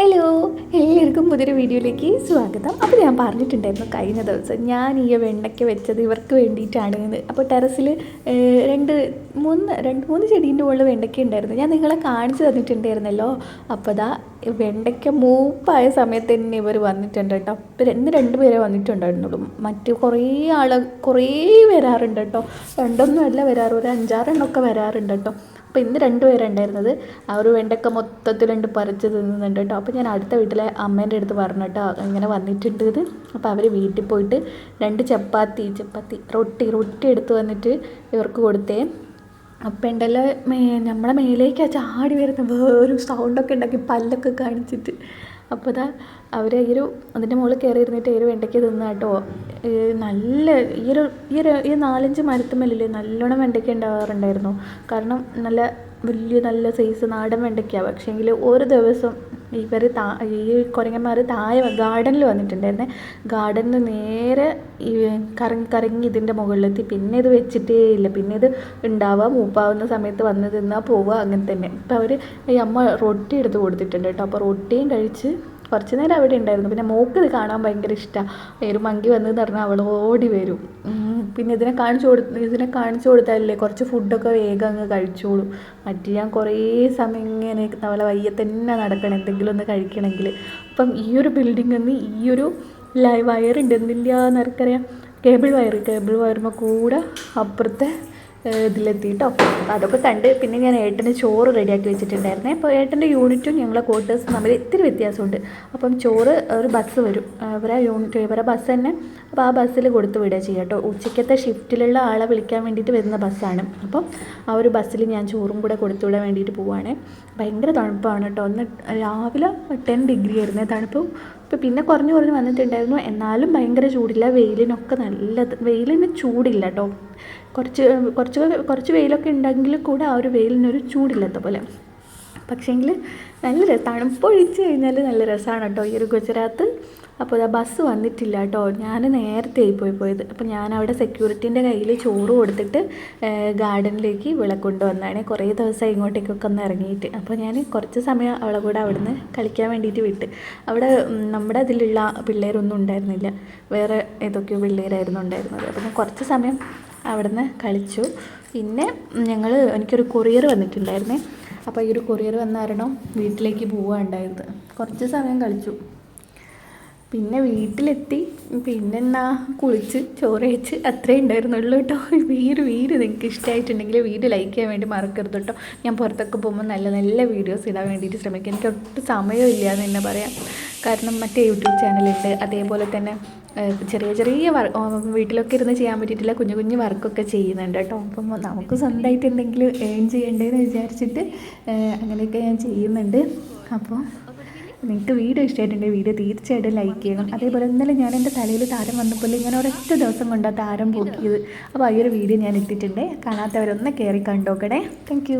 Hello എല്ലാവർക്കും പുതിയൊരു വീഡിയോയിലേക്ക് സ്വാഗതം. അപ്പോൾ ഞാൻ പറഞ്ഞിട്ടുണ്ടായിരുന്നു കഴിഞ്ഞ ദിവസം ഞാൻ ഈ വെണ്ടയ്ക്ക വെച്ചത് ഇവർക്ക് വേണ്ടിയിട്ടാണ് എന്ന്. അപ്പോൾ ടെറസിൽ രണ്ട് മൂന്ന് രണ്ട് മൂന്ന് ചെടീന്റെ മുകളിൽ വെണ്ടയ്ക്ക ഉണ്ടായിരുന്നു. ഞാൻ നിങ്ങളെ കാണിച്ചു തന്നിട്ടുണ്ടായിരുന്നല്ലോ. അപ്പോൾ ദാ വെണ്ടയ്ക്ക മൂപ്പായ സമയത്ത് തന്നെ ഇവർ വന്നിട്ടുണ്ട് കേട്ടോ. ഇന്ന് രണ്ട് പേരെ വന്നിട്ടുണ്ടായിരുന്നുള്ളൂ. മറ്റ് കുറേ ആൾ കുറേ വരാറുണ്ട് കേട്ടോ. രണ്ടൊന്നും അല്ല വരാറ്. ഒരു അഞ്ചാറെണ്ണമൊക്കെ വരാറുണ്ട് കേട്ടോ. അപ്പോൾ ഇന്ന് രണ്ടുപേരുണ്ടായിരുന്നത് ആ ഒരു വെണ്ടക്ക മൊത്തത്തിലുണ്ട് പറിച്ച് തിന്നുന്നുണ്ട് കേട്ടോ. അപ്പോൾ ഞാൻ അടുത്ത വീട്ടിലെ അമ്മേന്റെ അടുത്ത് പറഞ്ഞു കേട്ടോ. ഇങ്ങനെ വന്നിട്ടുണ്ട് ഇത്. അപ്പോൾ അവർ വീട്ടിൽ പോയിട്ട് രണ്ട് ചപ്പാത്തി ചപ്പാത്തി റൊട്ടി റൊട്ടി എടുത്ത് വന്നിട്ട് ഇവർക്ക് കൊടുത്തേ. അപ്പം ഉണ്ടല്ലോ മേ നമ്മളെ മേലേക്ക് ആ ചാടി വരുന്ന വേറൊരു സൗണ്ടൊക്കെ ഉണ്ടാക്കി പല്ലൊക്കെ കാണിച്ചിട്ട്. അപ്പോൾ ഇതാ അവർ ഈ ഒരു അതിന്റെ മുകളിൽ കയറി ഇരുന്നിട്ട് ഈ ഒരു വെണ്ടയ്ക്ക തിന്ന കേട്ടോ. നല്ല ഈ ഒരു ഈ ഒരു ഈ നാലഞ്ച് മരത്തുമ്മലില്ലേ നല്ലോണം വെണ്ടയ്ക്ക ഉണ്ടാകാറുണ്ടായിരുന്നു കാരണം നല്ല വലിയ നല്ല സൈസ് നാടൻ വെണ്ടയ്ക്ക. പക്ഷേങ്കിൽ ഒരു ദിവസം ഇവർ താ ഈ കുരങ്ങന്മാർ താഴെ ഗാർഡനിൽ വന്നിട്ടുണ്ടായിരുന്നേ. ഗാർഡനിൽ നേരെ ഈ കറങ്ങി കറങ്ങി ഇതിന്റെ മുകളിലെത്തി. പിന്നെ ഇത് വെച്ചിട്ടേ ഇല്ല. പിന്നെ ഇത് ഉണ്ടാവുക മൂപ്പാവുന്ന സമയത്ത് വന്ന് തിന്നാൽ പോവുക അങ്ങനെ തന്നെ. ഇപ്പം അവർ ഈ അമ്മ റൊട്ടി എടുത്ത് കൊടുത്തിട്ടുണ്ട് കേട്ടോ. അപ്പോൾ റൊട്ടിയും കഴിച്ച് കുറച്ച് നേരം അവിടെ ഉണ്ടായിരുന്നു. പിന്നെ മോക്ക് ഇത് കാണാൻ ഭയങ്കര ഇഷ്ടമാണ് ഒരു മങ്കി വന്നതെന്ന് പറഞ്ഞാൽ അവൾ ഓടി വരും. പിന്നെ ഇതിനെ കാണിച്ചു കൊടുത്ത് ഇതിനെ കാണിച്ചു കൊടുത്താലല്ലേ കുറച്ച് ഫുഡൊക്കെ വേഗം അങ്ങ് കഴിച്ചോളും. മറ്റേ ഞാൻ കുറേ സമയം ഇങ്ങനെ അവളെ വയ്യ തന്നെ നടക്കണം എന്തെങ്കിലും ഒന്ന് കഴിക്കണമെങ്കിൽ. അപ്പം ഈ ഒരു ബിൽഡിംഗ് നിന്ന് ഈ ഒരു ലൈവ് വയറുണ്ട് എന്തില്ല എന്നറിയാം കേബിൾ വയർ കേബിൾ വയറുമ്പോൾ കൂടെ അപ്പുറത്തെ ഇതിലെത്തി കേട്ടോ അപ്പോൾ അതൊക്കെ കണ്ട് പിന്നെ ഞാൻ ഏട്ടന് ചോറ് റെഡിയാക്കി വെച്ചിട്ടുണ്ടായിരുന്നേ. അപ്പോൾ ഏട്ടന്റെ യൂണിറ്റും ഞങ്ങളെ ക്വാർട്ടേഴ്സും തമ്മിൽ ഇത്തിരി വ്യത്യാസമുണ്ട്. അപ്പം ചോറ് ഒരു ബസ് വരും. ഇവരെ യൂണിറ്റ് ഇവരെ ബസ് തന്നെ. അപ്പോൾ ആ ബസ്സിൽ കൊടുത്ത് വിടുക ചെയ്യുക കേട്ടോ ഉച്ചയ്ക്കത്തെ ഷിഫ്റ്റിലുള്ള ആളെ വിളിക്കാൻ വേണ്ടിയിട്ട് വരുന്ന ബസ്സാണ് അപ്പം ആ ഒരു ബസ്സിൽ ഞാൻ ചോറും കൂടെ കൊടുത്തു വിടാൻ വേണ്ടിയിട്ട് പോവുകയാണ് ഭയങ്കര തണുപ്പാണ് കേട്ടോ ഒന്ന് രാവിലെ ടെൻ ഡിഗ്രി ആയിരുന്നേ തണുപ്പും. ഇപ്പോൾ പിന്നെ കുറഞ്ഞു കുറഞ്ഞ് വന്നിട്ടുണ്ടായിരുന്നു. എന്നാലും ഭയങ്കര ചൂടില്ല. വെയിലിനൊക്കെ നല്ലത് വെയിലിന് ചൂടില്ല കേട്ടോ കുറച്ച് കുറച്ച് കുറച്ച് വെയിലൊക്കെ ഉണ്ടെങ്കിൽ കൂടെ ആ ഒരു വെയിലിനൊരു ചൂടില്ലാത്ത പോലെ. പക്ഷേങ്കിൽ നല്ല തണുപ്പൊഴിച്ച് കഴിഞ്ഞാൽ നല്ല രസമാണ് കേട്ടോ ഈ ഒരു ഗുജറാത്ത്. അപ്പോൾ ആ ബസ് വന്നിട്ടില്ല കേട്ടോ. ഞാൻ നേരത്തെ പോയി പോയത്. അപ്പോൾ ഞാൻ അവിടെ സെക്യൂരിറ്റീന്റെ കയ്യിൽ ചോറ് കൊടുത്തിട്ട് ഗാർഡനിലേക്ക് വിളക്കൊണ്ട് വന്നതാണ് കുറേ ദിവസം ഇങ്ങോട്ടേക്കൊക്കെ ഒന്ന് ഇറങ്ങിയിട്ട്. അപ്പോൾ ഞാൻ കുറച്ച് സമയം അവളെ കൂടെ അവിടുന്ന് കളിക്കാൻ വേണ്ടിയിട്ട് വിട്ട്. അവിടെ നമ്മുടെ അതിലുള്ള പിള്ളേരൊന്നും ഉണ്ടായിരുന്നില്ല. വേറെ ഏതൊക്കെയോ പിള്ളേരായിരുന്നു ഉണ്ടായിരുന്നത്. അപ്പോൾ ഞാൻ കുറച്ച് സമയം അവിടുന്ന് കളിച്ചു. പിന്നെ ഞങ്ങൾ എനിക്കൊരു കൊറിയർ വന്നിട്ടുണ്ടായിരുന്നേ. അപ്പോൾ ഈ ഒരു കൊറിയർ വന്ന കാരണം വീട്ടിലേക്ക് പോവാണ്ടായത് കുറച്ച് സമയം കളിച്ചു. പിന്നെ വീട്ടിലെത്തി. പിന്നെ എന്നാ കുളിച്ച് ചോറ് കഴിച്ച് അത്രേ ഉണ്ടായിരുന്നുള്ളൂ കേട്ടോ. ഒരു വീട് നിങ്ങൾക്ക് ഇഷ്ടമായിട്ടുണ്ടെങ്കിൽ വീട് ലൈക്ക് ചെയ്യാൻ വേണ്ടി മറക്കരുത് കേട്ടോ. ഞാൻ പുറത്തൊക്കെ പോകുമ്പോൾ നല്ല നല്ല വീഡിയോസ് ഇടാൻ വേണ്ടിയിട്ട് ശ്രമിക്കും. എനിക്ക് ഒട്ടും സമയമില്ല എന്ന് തന്നെ പറയാം. കാരണം മറ്റേ യൂട്യൂബ് ചാനലുണ്ട് അതേപോലെ തന്നെ ചെറിയ ചെറിയ വർ വീട്ടിലൊക്കെ ഇരുന്ന് ചെയ്യാൻ പറ്റിയിട്ടില്ല കുഞ്ഞു കുഞ്ഞു വർക്കൊക്കെ ചെയ്യുന്നുണ്ട് കേട്ടോ. അപ്പം നമുക്ക് സ്വന്തമായിട്ട് എന്തെങ്കിലും ഏൺ ചെയ്യണ്ടേന്ന് വിചാരിച്ചിട്ട് അങ്ങനെയൊക്കെ ഞാൻ ചെയ്യുന്നുണ്ട്. അപ്പോൾ നിങ്ങൾക്ക് വീഡിയോ ഇഷ്ടമായിട്ടുണ്ടെങ്കിൽ വീഡിയോ തീർച്ചയായിട്ടും ലൈക്ക് ചെയ്യണം. അതേപോലെ ഇന്നലെ ഞാൻ എന്റെ തലയിൽ താരം വന്നപ്പോൾ ഞാൻ ഒരൊറ്റ ദിവസം കൊണ്ടാണ് താരം പോക്കിയത്. അപ്പോൾ ആ ഒരു വീഡിയോ ഞാൻ ഇട്ടിട്ടുണ്ട് കാണാത്തവരൊന്ന് കയറി കണ്ടോക്കണേ. താങ്ക്